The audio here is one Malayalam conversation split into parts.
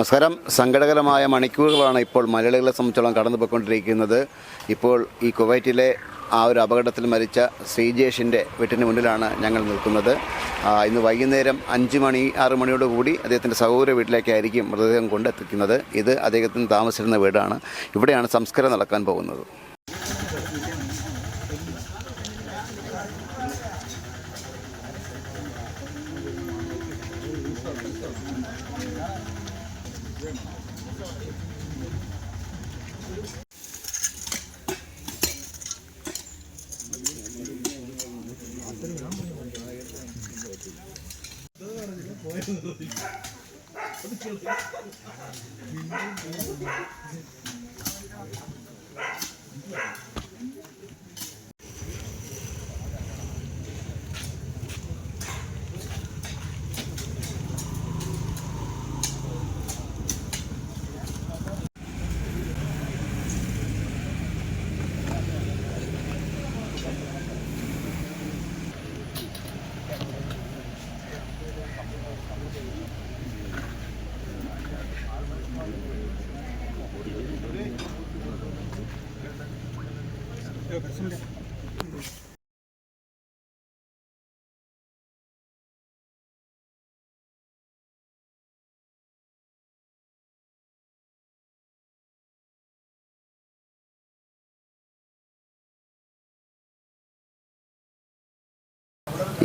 നമസ്കാരം. സങ്കടകരമായ മണിക്കൂറുകളാണ് ഇപ്പോൾ മലയാളികളെ സംബന്ധിച്ചോളം കടന്നു പോയിക്കൊണ്ടിരിക്കുന്നത് ഇപ്പോൾ ഈ കുവൈറ്റിലെ ആ ഒരു അപകടത്തിൽ മരിച്ച ശ്രീജേഷിന്റെ വീട്ടിന് മുന്നിലാണ് ഞങ്ങൾ നിൽക്കുന്നത്. ഇന്ന് വൈകുന്നേരം അഞ്ച് മണി ആറ് മണിയോട് കൂടി അദ്ദേഹത്തിന്റെ സഹോദര വീട്ടിലേക്കായിരിക്കും മൃതദേഹം കൊണ്ടെത്തിക്കുന്നത്. ഇത് അദ്ദേഹത്തിന് താമസിച്ചിരുന്ന വീടാണ്. ഇവിടെയാണ് സംസ്കാരം നടക്കാൻ പോകുന്നത്. Thank you. 그렇습니다.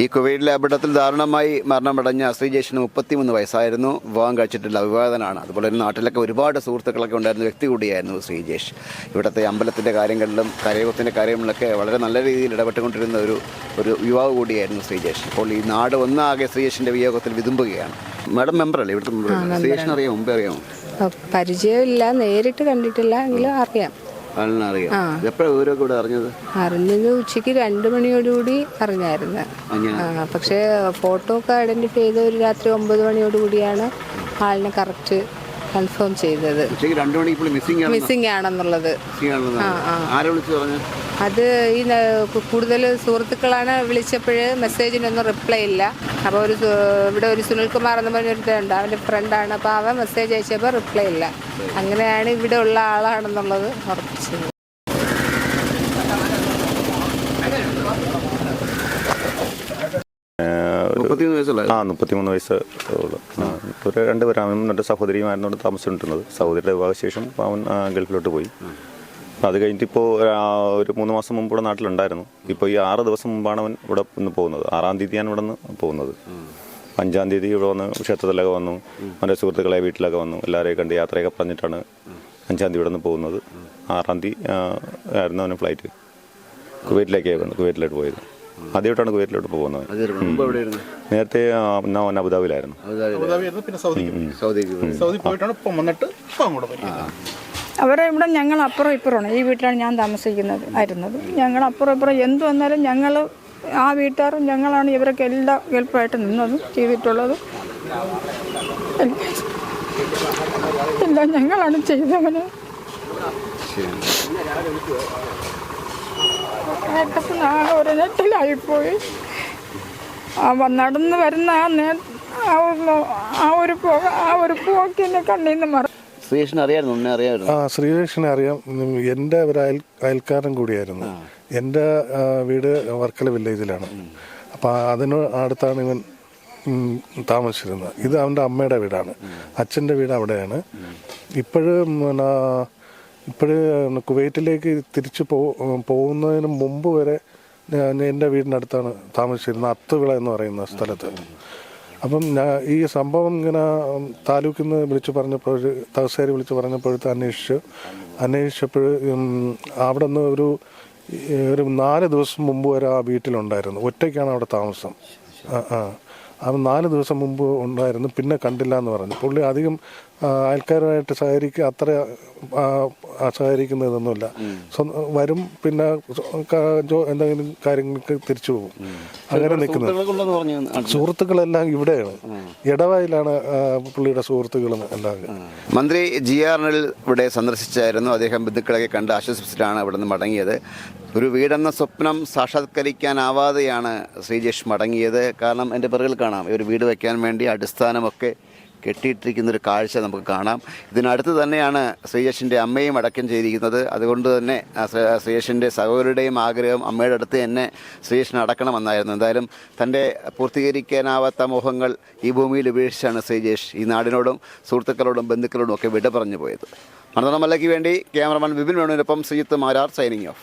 ഈ കുവൈറ്റിലെ അപകടത്തിൽ ദാരുണമായി മരണമടഞ്ഞ ശ്രീജേഷിന് മുപ്പത്തിമൂന്ന് വയസ്സായിരുന്നു. വിവാഹം കഴിച്ചിട്ടുള്ള അഭിവാദനാണ്. അതുപോലെ തന്നെ നാട്ടിലൊക്കെ ഒരുപാട് സുഹൃത്തുക്കളൊക്കെ ഉണ്ടായിരുന്ന വ്യക്തി കൂടിയായിരുന്നു ശ്രീജേഷ് ഇവിടുത്തെ അമ്പലത്തിന്റെ കാര്യങ്ങളിലും കരയോഗത്തിന്റെ കാര്യങ്ങളിലൊക്കെ വളരെ നല്ല രീതിയിൽ ഇടപെട്ടുകൊണ്ടിരുന്ന ഒരു ഒരു യുവാവ് കൂടിയായിരുന്നു ശ്രീജേഷ് ഇപ്പോൾ ഈ നാട് ഒന്നാകെ ശ്രീജേഷിന്റെ വിയോഗത്തിൽ വിതുമ്പുകയാണ്. മാഡം മെമ്പറല്ലേ ഇവിടുത്തെ ശ്രീ ശ്രീജേഷിനെ അറിയാമോ മുമ്പേ അറിയാമോ? പരിചയമില്ല. നേരിട്ട് കണ്ടിട്ടില്ല. എങ്കിലും അറിയാം. അറിയാം എപ്പോഴാണ് വിവരമൊക്കെ ഇവിടെ അറിഞ്ഞത്? അറിഞ്ഞത് ഉച്ചയ്ക്ക് രണ്ട് മണിയോടുകൂടി അറിഞ്ഞായിരുന്നു. പക്ഷേ ഫോട്ടോ ഒക്കെ ഐഡന്റിഫൈ ചെയ്ത് ഒരു രാത്രി ഒമ്പത് മണിയോടുകൂടിയാണ് ആളിനെ കറക്റ്റ് കൺഫേം ചെയ്തത്. മിസ്സിംഗ് ആണ് മിസ്സിംഗ് ആണെന്നുള്ളത്. അത് ഈ കൂടുതൽ സുഹൃത്തുക്കളാണ് വിളിച്ചപ്പോൾ മെസ്സേജിനൊന്നും റിപ്ലൈ ഇല്ല. അപ്പോൾ ഒരു ഇവിടെ ഒരു സുനിൽകുമാർ എന്ന് പറഞ്ഞൊരുത്തുണ്ട് അവന്റെ ഫ്രണ്ടാണ് അപ്പോൾ അവൻ മെസ്സേജ് അയച്ചപ്പോൾ റിപ്ലൈ ഇല്ല. അങ്ങനെയാണ് ഇവിടെ ഉള്ള ആളാണെന്നുള്ളത് ഉറപ്പിച്ചത്. ആ മുപ്പത്തിമൂന്ന് വയസ്സ് ഉള്ളു. ആ, ഒരു രണ്ട് പേര് എന്റെ രണ്ട് സഹോദരിയുമായിരുന്നു അവിടെ താമസിച്ചിട്ടുള്ളത് സഹോദരിയുടെ വിവാഹശേഷം അവൻ ഗൾഫിലോട്ട് പോയി. അത് കഴിഞ്ഞിട്ട് ഇപ്പോൾ ഒരു മൂന്ന് മാസം മുമ്പ് ഇവിടെ നാട്ടിലുണ്ടായിരുന്നു. ഇപ്പോൾ ഈ ആറ് ദിവസം മുമ്പാണ് അവൻ ഇവിടെ നിന്ന് പോകുന്നത്. ആറാം തീയതിയാണ് ഇവിടെ നിന്ന് പോകുന്നത് അഞ്ചാം തീയതി ഇവിടെ വന്ന് ക്ഷേത്രത്തിലൊക്കെ വന്നു. അവന്റെ സുഹൃത്തുക്കളെ വീട്ടിലൊക്കെ വന്നു. എല്ലാവരെയും കണ്ട് യാത്രയൊക്കെ പറഞ്ഞിട്ടാണ് അഞ്ചാം തീയതി ഇവിടെ നിന്ന് പോകുന്നത്. ആറാം തീയതി ആയിരുന്നു അവന് ഫ്ലൈറ്റ്. കുവൈറ്റിലേക്കായിരുന്നു കുവൈറ്റിലോട്ട് പോയത്. ആദ്യമായിട്ടാണ് കുവൈറ്റിലോട്ട് പോകുന്നത്. നേരത്തെ അബുദാബിയിലായിരുന്നു. സൗദി പോയിട്ടാണ് ഇപ്പം വന്നിട്ട് അങ്ങോട്ട് പോയി. അവരെ ഇവിടെ ഞങ്ങൾ അപ്പുറം ഇപ്പുറമാണ്. ഈ വീട്ടിലാണ് ഞാൻ താമസിക്കുന്നത് ആയിരുന്നത്. ഞങ്ങൾ അപ്പുറം ഇപ്പുറം എന്ത് വന്നാലും ഞങ്ങൾ ആ വീട്ടുകാരും ഞങ്ങളാണ് ഇവരൊക്കെ എല്ലാ ഹെൽപ്പായിട്ട് നിന്നതും ചെയ്തിട്ടുള്ളതും. എല്ലാം- എല്ലാം ഞങ്ങളാണ് ചെയ്തവന്. ഘട്ടത്തിൽ ആകെ ഒരു നെറ്റിലായിപ്പോയി. നടന്ന് വരുന്ന ആ നേ ആ ഒരു ആ ഒരു പോക ആ ഒരു പോക്ക് എന്നെ കണ്ണീന്ന് മറ ശ്രീകൃഷ്ണൻ അറിയായിരുന്നു ഉന്നെ അറിയാമായിരുന്നു ആ ശ്രീകൃഷ്ണനെ അറിയാം. എന്റെ ഒരു അയൽ അയൽക്കാരൻ കൂടിയായിരുന്നു. എന്റെ വീട് വർക്കല വില്ലേജിലാണ്. അപ്പോൾ അതിന് അടുത്താണ് ഇവൻ താമസിച്ചിരുന്നത്. ഇത് അവന്റെ അമ്മയുടെ വീടാണ്. അച്ഛന്റെ വീട് അവിടെയാണ്. ഇപ്പോഴും പിന്നെ ഇപ്പോഴ് കുവൈറ്റിലേക്ക് തിരിച്ച് പോകുന്നതിന് മുമ്പ് വരെ എന്റെ വീടിനടുത്താണ് താമസിച്ചിരുന്നത് അത്തുവിള എന്ന് പറയുന്ന സ്ഥലത്ത്. അപ്പം ഞാൻ ഈ സംഭവം ഇങ്ങനെ താലൂക്കിൽ നിന്ന് വിളിച്ചു പറഞ്ഞപ്പോൾ തഹസേരി വിളിച്ച് പറഞ്ഞപ്പോഴത്തെ അന്വേഷിച്ചു അന്വേഷിച്ചപ്പോൾ അവിടെ നിന്ന് ഒരു ഒരു നാല് ദിവസം മുമ്പ് വരെ ആ വീട്ടിലുണ്ടായിരുന്നു. ഒറ്റയ്ക്കാണ് അവിടെ താമസം. ആ ആ. അവൻ നാല് ദിവസം മുമ്പ് ഉണ്ടായിരുന്നു. പിന്നെ കണ്ടില്ല എന്ന് പറഞ്ഞു. പുള്ളി അധികം ആ, അയൽക്കാരുമായിട്ട് സഹകരിക്കുക അത്ര സഹകരിക്കുന്നതൊന്നുമില്ല. വരും പിന്നെ എന്തെങ്കിലും കാര്യങ്ങൾക്ക് തിരിച്ചു പോകും. അങ്ങനെ നിൽക്കുന്നത്. സുഹൃത്തുക്കളെല്ലാം ഇവിടെയാണ്. ഇടവായിലാണ് പുള്ളിയുടെ സുഹൃത്തുക്കളും എല്ലാം മന്ത്രി ജി ആറിനിൽ ഇവിടെ സന്ദർശിച്ചായിരുന്നു. അദ്ദേഹം ബന്ധുക്കളെയൊക്കെ കണ്ട് ആശ്വസിപ്പിച്ചിട്ടാണ് ഇവിടെ നിന്ന് മടങ്ങിയത്. ഒരു വീടെന്ന സ്വപ്നം സാക്ഷാത്കരിക്കാനാവാതെയാണ് ശ്രീജേഷ് മടങ്ങിയത്. കാരണം എന്റെ പിറകിൽ കാണാം. ഒരു വീട് വയ്ക്കാൻ വേണ്ടി അടിസ്ഥാനമൊക്കെ കെട്ടിയിട്ടിരിക്കുന്ന ഒരു കാഴ്ച നമുക്ക് കാണാം. ഇതിനടുത്ത് തന്നെയാണ് ശ്രീയേഷിന്റെ അമ്മയും അടക്കം ചെയ്തിരിക്കുന്നത്. അതുകൊണ്ട് തന്നെ ശ്രീയേഷിന്റെ സഹോദരുടെയും ആഗ്രഹം അമ്മയുടെ അടുത്ത് തന്നെ ശ്രീജേഷിനെ അടക്കണമെന്നായിരുന്നു. എന്തായാലും തന്റെ പൂർത്തീകരിക്കാനാവാത്ത മോഹങ്ങൾ ഈ ഭൂമിയിൽ ഉപേക്ഷിച്ചാണ് ശ്രീജേഷ് ഈ നാടിനോടും സുഹൃത്തുക്കളോടും ബന്ധുക്കളോടും ഒക്കെ വിട പറഞ്ഞു പോയത്. മണതോളം വേണ്ടി ക്യാമറമാൻ വിപിൻ വേണുവിനൊപ്പം ശ്രീജിത്ത് മാരാർ സൈനിങ് ഓഫ്